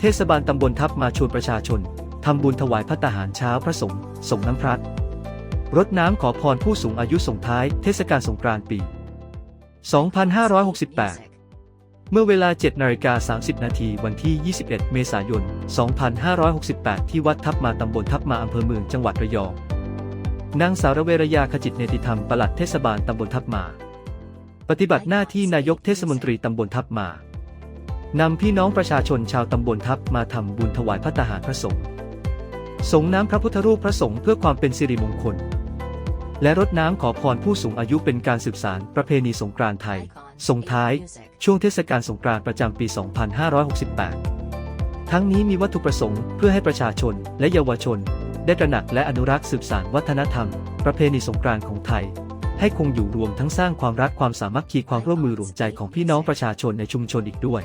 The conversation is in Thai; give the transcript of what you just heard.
เทศบาลตำบลทับมาชวนประชาชนทำบุญถวายพัตตาหารเช้าพระสงฆ์ส่งน้ำพระรดน้ำขอพรผู้สูงอายุส่งท้ายเทศกาลสงกรานต์ปี 2568 เมื่อเวลา 7นาฬิกา30 นาทีวันที่ 21 เมษายน 2568 ที่วัดทับมาตำบลทับมาอำเภอเมืองจังหวัดระยอง นางสาวระเวรยาขจิตเนติธรรมปลัดเทศบาลตำบลทับมา ปฏิบัติหน้าที่นายกเทศมนตรีตำบลทับมา นำพี่น้องประชาชนชาวตำบลทับมาทำบุญถวายพระตาหารพระสงฆ์สงน้ำพระพุทธรูปพระสงฆ์เพื่อความเป็นสิริมงคล และรดน้ำขอพรผู้สูงอายุเป็นการสืบสานประเพณีสงกรานต์ไทย ส่งท้าย ช่วงเทศกาลสงกรานต์ประจำปี 2568 ทั้งนี้มีวัตถุประสงค์เพื่อให้ประชาชนและเยาวชน ได้ตระหนักและอนุรักษ์สืบสานวัฒนธรรม ประเพณีสงกรานต์ของไทย ให้คงอยู่รวมทั้งสร้างความรักความสามัคคีความร่วมมือรวมใจของพี่น้องประชาชนในชุมชนอีกด้วย